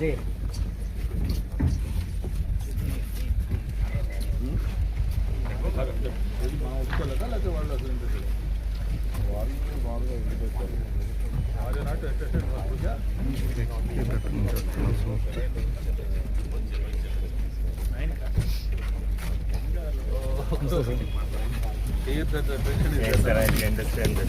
అదే మా ఒప్పుకోలేదా లేకపోతే వాళ్ళు అసలు వాళ్ళు బాగా వెళ్ళిపోతారు వాళ్ళు not Yes, sir, I understand that.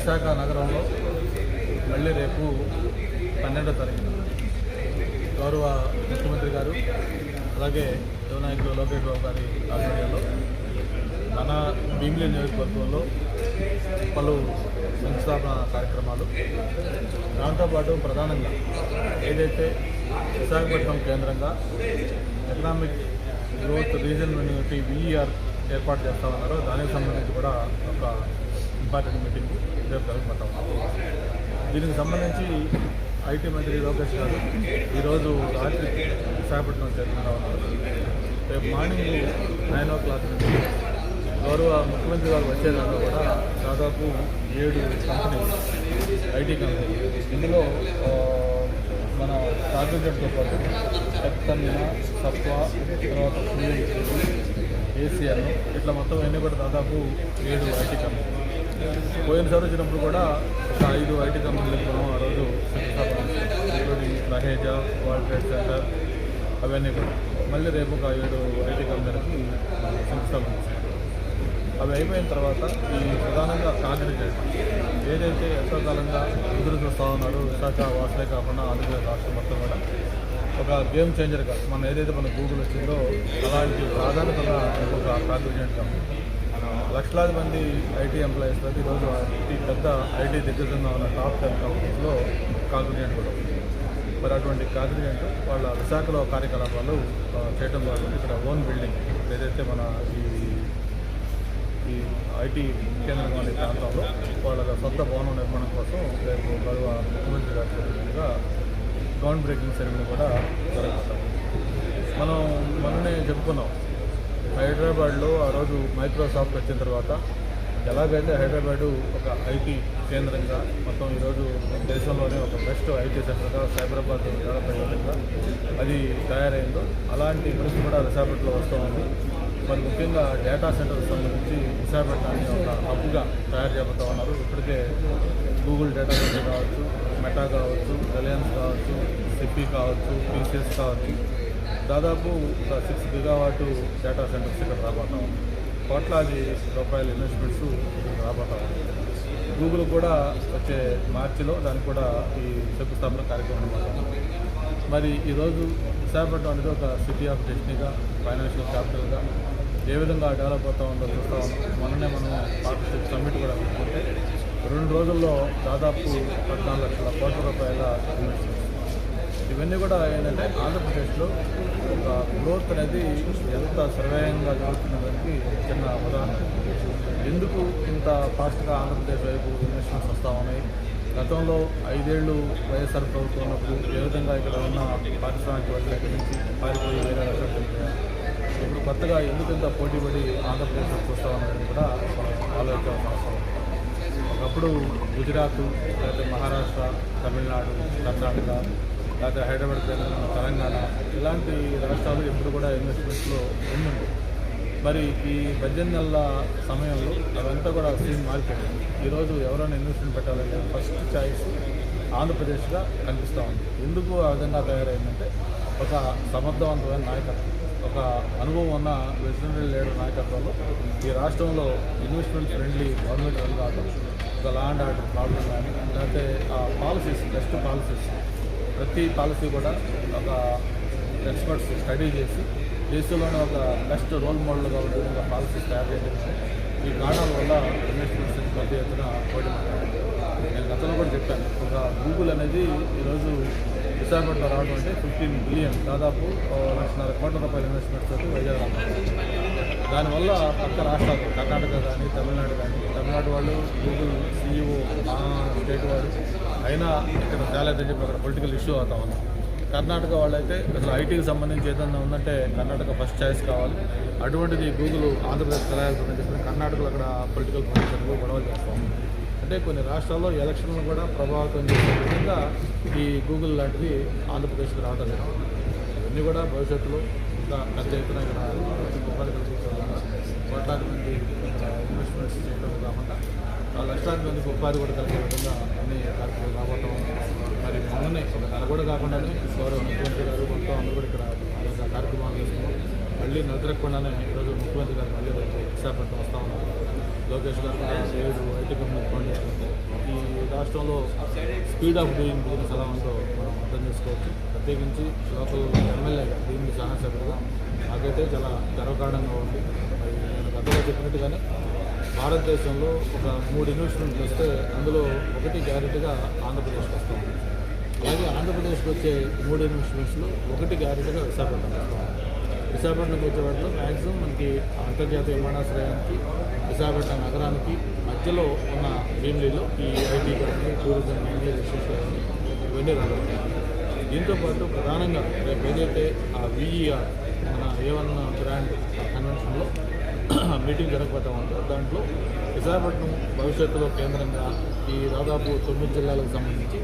Visakha నగరంలో మళ్ళీ రేపు పన్నెండో తారీఖున గౌరవ ముఖ్యమంత్రి గారు అలాగే యువనాయకులు లోకేష్ బాబు గారి ఆధ్వర్యంలో మన భీమిలి నియోజకవర్గంలో పలు సంస్థాపన కార్యక్రమాలు. దాంతోపాటు ప్రధానంగా ఏదైతే విశాఖపట్నం కేంద్రంగా economic growth region unity VER ఏర్పాటు చేస్తామన్నారో దానికి సంబంధించి కూడా ఒక ఇంపార్టెంట్ మీటింగ్. రేపు జరగబోతాం దీనికి సంబంధించి ఐటీ మంత్రి లోకేష్ గారు ఈరోజు రాత్రి విశాఖపట్నం చేరుకున్నా ఉన్నారు రేపు మార్నింగ్ నైన్ ఓ క్లాక్ నుంచి గౌరవ ముఖ్యమంత్రి గారు వచ్చేదాకా కూడా దాదాపు ఏడు కంపెనీలు ఐటీ కంపెనీలు. ఇందులో మన కార్పొరేటర్తో పాటు చెప్తన్న సత్వ తర్వాత ఏసీఆర్ ఇట్లా మొత్తం అన్నీ కూడా దాదాపు ఏడు ఐటీ కంపెనీలు. పోయినసారి వచ్చినప్పుడు కూడా ఒక ఐదు ఐటీ కంపెనీలకు మనం ఆ రోజు శంకుస్థాపన చేశాం. వరల్డ్ ట్రేడ్ సెంటర్ అవన్నీ కూడా. మళ్ళీ రేపు ఒక ఏడు ఐటీ కంపెనీలకి శంకుస్థాపన అవి అయిపోయిన తర్వాత ఈ ప్రధానంగా కాంగ్రెస్ ఏదైతే ఎంతో కాలంగా ఎదురు చూస్తూ ఉన్నారో విశాఖ వాసులే కాకుండా ఆంధ్రప్రదేశ్ రాష్ట్రం మొత్తం కూడా ఒక గేమ్ చేంజర్గా మన ఏదైతే మన గూగుల్ వచ్చిందో అలాంటి ప్రాధాన్యత ఒక కాంగ్రెస్ కంపెనీ లక్షలాది మంది ఐటీ ఎంప్లాయీస్ ప్రతి ఈరోజు పెద్ద ఐటీ దిగ్గజంగా ఉన్న టాప్ టెన్ కంపెనీస్లో కాగ్నిజెంట్ కూడా మరి అటువంటి కాగ్నిజెంట్ వాళ్ళ విశాఖలో కార్యకలాపాలు చేయడం ద్వారా ఇక్కడ ఓన్ బిల్డింగ్ ఏదైతే మన ఈ ఈ ఐటీ కేంద్రం అనే ప్రాంతంలో వాళ్ళ సొంత భవనం నిర్మాణం కోసం రేపు గడువ ముఖ్యమంత్రి గారిగా గ్రౌండ్ బ్రేకింగ్ సెరమనీ కూడా జరుగుతాం మనం మననే చెప్పుకున్నాం హైదరాబాద్లో ఆ రోజు మైక్రోసాఫ్ట్ వచ్చిన తర్వాత ఎలాగైతే హైదరాబాదు ఒక ఐటీ కేంద్రంగా మొత్తం ఈరోజు దేశంలోనే ఒక బెస్ట్ ఐటీ సెంటర్గా సైబరాబాద్ డెవలప్ విధంగా అది తయారైందో అలాంటి ఇంట్రెస్ట్ కూడా విశాఖపట్నంలో వస్తూ ఉంది. మరి ముఖ్యంగా డేటా సెంటర్ సంబంధించి విశాఖపట్నాన్ని ఒక హబ్గా తయారు చేయబోతా ఉన్నారు. ఇప్పటికే గూగుల్ డేటా సెంటర్ కావచ్చు మెటా కావచ్చు రిలయన్స్ కావచ్చు సిపి కావచ్చు పీసీఎస్ కావచ్చు దాదాపు ఒక సిక్స్ గిగావాటు డేటా సెంటర్స్ ఇక్కడ రాబోతా ఉంది. కోట్లాది రూపాయల ఇన్వెస్ట్మెంట్స్ ఇక్కడ రాబోతా ఉంది. గూగుల్ కూడా వచ్చే మార్చిలో దానికి కూడా ఈ శంకుస్థాపన కార్యక్రమం మరి ఈరోజు విశాఖపట్నం అనేది ఒక సిటీ ఆఫ్ డెస్టినీగా ఫైనాన్షియల్ క్యాపిటల్గా ఏ విధంగా డెవలప్ అవుతా ఉందో చూస్తూ ఉన్నాం. మొన్ననే మనం పార్ట్నర్షిప్ సమ్మిట్ కూడా పెట్టుకుంటే రెండు రోజుల్లో దాదాపు పద్నాలుగు లక్షల కోట్ల రూపాయల ఇన్వెస్ట్మెంట్ ఇవన్నీ కూడా ఏంటంటే ఆంధ్రప్రదేశ్లో ఒక గ్రోత్ అనేది ఎంత సర్వేయంగా జరుగుతున్నదానికి చిన్న ఉదాహరణ. ఎందుకు ఇంత ఫాస్ట్గా ఆంధ్రప్రదేశ్ వైపు ఇన్వెస్ట్మెంట్స్ వస్తూ ఉన్నాయి? గతంలో ఐదేళ్ళు వైఎస్ఆర్ ప్రభుత్వం ఉన్నప్పుడు ఏ విధంగా ఇక్కడ ఉన్న పారిశ్రామికవేత్తల దగ్గర నుంచి పారిపోయి వేరే ఇప్పుడు కొత్తగా ఎందుకు ఇంత పోటీ పడి ఆంధ్రప్రదేశ్లో చూస్తా ఉన్నారని కూడా మనం ఆలోచించాల్సిన అవసరం. ఒకప్పుడు గుజరాత్ లేకపోతే మహారాష్ట్ర తమిళనాడు కర్ణాటక లేకపోతే హైదరాబాద్ తెలంగాణ తెలంగాణ ఇలాంటి రాష్ట్రాలు ఎప్పుడు కూడా ఇన్వెస్ట్మెంట్స్లో ఉందండి మరి ఈ పద్దెనిమిది నెలల సమయంలో అదంతా కూడా సీన్ మారిపోయింది. ఈరోజు ఎవరైనా ఇన్వెస్ట్మెంట్ పెట్టాలంటే ఫస్ట్ చాయిస్ ఆంధ్రప్రదేశ్గా కనిపిస్తూ ఉంది. ఎందుకు ఆ విధంగా తయారైందంటే ఒక సమర్థవంతమైన నాయకత్వం ఒక అనుభవం ఉన్న వెటనరీ లీడర్ నాయకత్వంలో ఈ రాష్ట్రంలో ఇన్వెస్ట్మెంట్ ఫ్రెండ్లీ గవర్నమెంట్ రన్ కావడం ఒక ల్యాండ్ ఆర్డర్ ప్రాబ్లం కానీ లేకపోతే ఆ పాలసీస్ బెస్ట్ పాలసీస్ ప్రతి పాలసీ కూడా ఒక ఎక్స్పర్ట్స్ స్టడీ చేసి దేశంలోనే ఒక బెస్ట్ రోల్ మోడల్గా ఉండే విధంగా పాలసీస్ తయారు చేయడం ఈ కారణాల వల్ల ఇన్వెస్ట్మెంట్స్ పెద్ద ఎత్తున పోటీ నేను గతంలో కూడా చెప్పాను. ఒక గూగుల్ అనేది ఈరోజు విశాఖపట్నం రావడం అంటే ఫిఫ్టీన్ బిలియన్ దాదాపు లక్షన్నర కోట్ల రూపాయల ఇన్వెస్ట్మెంట్స్ అయితే వైజాగ్ రావడం. దానివల్ల పక్క రాష్ట్రాలు కర్ణాటక కానీ తమిళనాడు కానీ తమిళనాడు వాళ్ళు గూగుల్ సీఈఓ మా స్టేట్ వాళ్ళు అయినా ఇక్కడ చాలా చెప్పి అక్కడ పొలిటికల్ ఇష్యూ అవుతా ఉంది. కర్ణాటక వాళ్ళైతే అసలు ఐటీకి సంబంధించి ఏదైనా ఉందంటే కర్ణాటక ఫస్ట్ చాయిస్ కావాలి. అటువంటిది గూగుల్ ఆంధ్రప్రదేశ్ తయారు చెప్పి కర్ణాటకలో అక్కడ పొలిటికల్ పొజిషన్ గొడవలు చేస్తాం అంటే కొన్ని రాష్ట్రాల్లో ఎలక్షన్లు కూడా ప్రభావితం చేసే విధంగా ఈ గూగుల్ లాంటివి ఆంధ్రప్రదేశ్కి రావడం ఇవన్నీ కూడా భవిష్యత్తులో ఇంకా పెద్ద ఎత్తున ఇక్కడ ఉపాధి కల్పించాలన్నా కోట్లాది మంది ఇన్వెస్ట్మెంట్స్ చేయడం కాకుండా ఆ లక్షలాది మందికి ఉపాధి కూడా కలిగే విధంగా అన్ని కార్యక్రమాలు రావటం మరి మొన్ననే ఒక నెల కూడా కాకుండానే గౌరవ ముఖ్యమంత్రి గారు మొత్తం అందరూ కూడా ఇక్కడ కార్యక్రమాలు చేసుకున్నాం మళ్ళీ నదరకుండానే ఈరోజు ముఖ్యమంత్రి గారు మళ్ళీ రేపు విశాఖపట్నం వస్తా ఉన్నారు. లోకేష్ గారు కూడా ఏడు ఐటీ కంపెనీ ఫోన్ ఈ రాష్ట్రంలో స్పీడ్ ఆఫ్ డూయింగ్ బిజినెస్ ఎలా ఉందో మనం అర్థం చేసుకోవచ్చు. ప్రత్యేకించి లోకల్ ఎమ్మెల్యేగా దీన్ని శాసనసభ్యులుగా నాకైతే చాలా గర్వకారణంగా ఉంది. మరి నేను గతంలో చెప్పినట్టుగానే భారతదేశంలో ఒక మూడు ఇన్వెస్ట్మెంట్లు వస్తే అందులో ఒకటి గ్యారెంటీగా ఆంధ్రప్రదేశ్కి వస్తాం అలాగే ఆంధ్రప్రదేశ్కి వచ్చే మూడు ఇన్వెస్ట్మెంట్స్లో ఒకటి గ్యారెంటీగా విశాఖపట్నం విశాఖపట్నంకి వచ్చే వాటిలో మ్యాక్సిమం మనకి అంతర్జాతీయ విమానాశ్రయానికి విశాఖపట్నం నగరానికి మధ్యలో ఉన్న భీమిలీలో ఈ ఐటీ కానీ టూరిజం కానీ రిసెర్చ్ కానీ ఇవన్నీ రావాలి దీంతో పాటు ప్రధానంగా రేపు ఏదైతే ఆ విఈఆర్ మన ఏ బ్రాండ్ కన్వెన్షన్లో మీటింగ్ జరగబోతా ఉందో దాంట్లో విశాఖపట్నం భవిష్యత్తులో కేంద్రంగా ఈ దాదాపు తొమ్మిది జిల్లాలకు సంబంధించి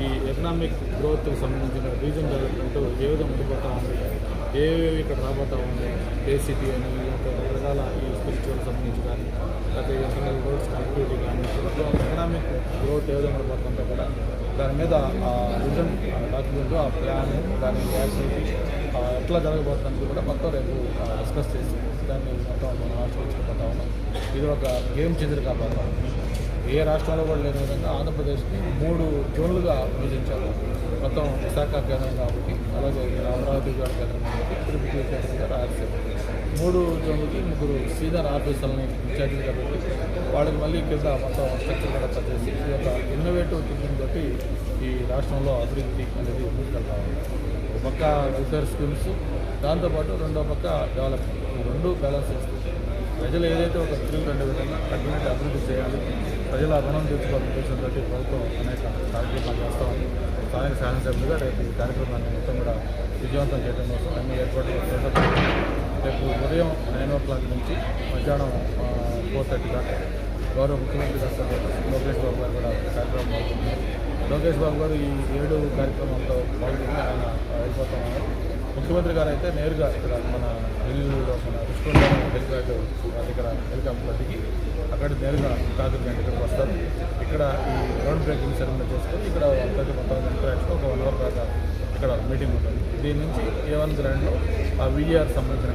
ఈ ఎకనామిక్ గ్రోత్కి సంబంధించిన రీజన్ డెవలప్మెంట్ ఏ విధంగా ఉండిపోతా ఉంది ఏవేవి ఇక్కడ రాబోతా ఉంది ఏసీటీ అని లేకపోతే రకరకాల ఈ స్పిరిచువల్ సంబంధించి కానీ లేకపోతే ఇంటర్నల్ రోడ్స్ కనెక్టివిటీ కానీ ఎకనామిక్ గ్రోత్ ఏదో విధంగా కూడా దాని మీద ఆ విజన్ డాక్యుమెంట్ ఆ ప్లాన్ దాని యాక్టివిటీ ఎట్లా జరగబోతుందని కూడా మొత్తం రేపు డిస్కస్ చేసి దాన్ని మొత్తం మనం ఆచరించుకుంటా ఉన్నాం. ఇది ఒక గేమ్ చేంజర్ కాబోతా ఏ రాష్ట్రంలో కూడా లేని విధంగా ఆంధ్రప్రదేశ్ని మూడు జోన్లుగా విభజించారు. మొత్తం విశాఖ కేంద్రం కాబట్టి అలాగే అమరావతి గారి కేంద్రం కాబట్టి తిరుపతి కేంద్రంగా రాయలసీమ మూడు జోన్లకి ముగ్గురు సీనియర్ ఆఫీసర్లని ఇన్ఛార్జీలుగా పెట్టి వాళ్ళకి మళ్ళీ కింద మొత్తం స్ట్రక్చర్ కూడా పనిచేసి ఈ యొక్క ఇన్నోవేటివ్ థింకింగ్ తోటి ఈ రాష్ట్రంలో అభివృద్ధి అనేది ముందుకెళ్తా ఉంది ఒక పక్క వెల్ఫేర్ స్కీమ్స్ దాంతోపాటు రెండో పక్క డెవలప్మెంట్ ఈ రెండు బ్యాలెన్స్ చేస్తుంది ప్రజలు ఏదైతే ఒక స్కీమ్ రెండు విధంగా కఠినత అభివృద్ధి చేయాలి ప్రజల రుణం తీర్చుకోవాలని ఉద్దేశంతో ప్రభుత్వం అనేక కార్యక్రమాలు చేస్తామని ఉంది. స్థానిక శాసనసభ్యులుగా రేపు ఈ కార్యక్రమాన్ని మొత్తం కూడా విజయవంతం చేయడం కోసం అన్ని ఏర్పాట్లు రేపు ఉదయం నైన్ ఓ క్లాక్ నుంచి మధ్యాహ్నం ఫోర్ థర్టీ దాకా గౌరవ ముఖ్యమంత్రి గారు లోకేష్ బాబు గారు కూడా కార్యక్రమం అవుతుంది లోకేష్ బాబు గారు ఈ ఏడు కార్యక్రమంలో పాల్గొని ఆయన వెళ్ళిపోతాం ముఖ్యమంత్రి గారు అయితే నేరుగా ఇక్కడ మన ఢిల్లీలో మన రుషికొండ హెలికాప్టర్ వాళ్ళ దగ్గర హెలికాప్టర్ దిగి అక్కడ నేరుగా కాదు గంట ఇక్కడికి వస్తారు. ఇక్కడ ఈ గ్రౌండ్ బ్రేకింగ్ సెరమనీ చేసుకొని ఇక్కడ వాళ్ళతో మొత్తం ఇంటరాక్షన్ ఒక వన్ అవర్ దాకా ఇక్కడ మీటింగ్ ఉంటుంది. దీని నుంచి ఏ వన్ గ్రాండ్లో ఆ విఆర్ సంబంధించిన